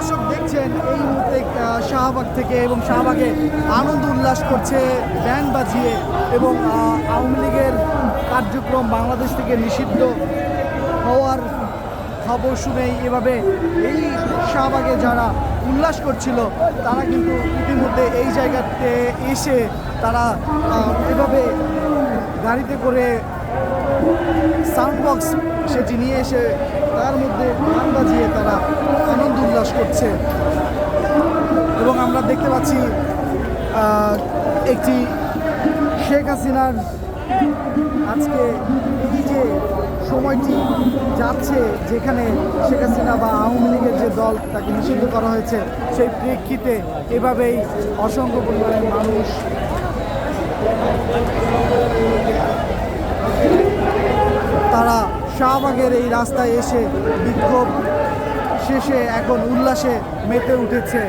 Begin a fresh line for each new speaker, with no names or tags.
দর্শক দেখছেন, এই মুহূর্তে শাহবাগ থেকে এবং শাহবাগে আনন্দ উল্লাস করছে ব্যান্ড বাজিয়ে এবং আওয়ামী লীগের কার্যক্রম বাংলাদেশ থেকে নিষিদ্ধ হওয়ার খবর শুনেই এভাবে এই শাহবাগে যারা উল্লাস করছিল, তারা কিন্তু ইতিমধ্যে এই জায়গাতে এসে তারা এভাবে গাড়িতে করে সাউন্ড বক্স সেটি নিয়ে এসে তার মধ্যে গান বাজিয়ে তারা করছে এবং আমরা দেখতে পাচ্ছি একটি শেখ হাসিনার আজকে যে সময়টি যাচ্ছে যেখানে শেখ হাসিনা বা আওয়ামী লীগের যে দল তাকে নিষিদ্ধ করা হয়েছে, সেই প্রেক্ষিতে এভাবেই অসংখ্য পরিমাণে মানুষ তারা শাহবাগের এই রাস্তায় এসে বিক্ষোভ শেষে এখন উল্লাসে মেতে উঠেছে।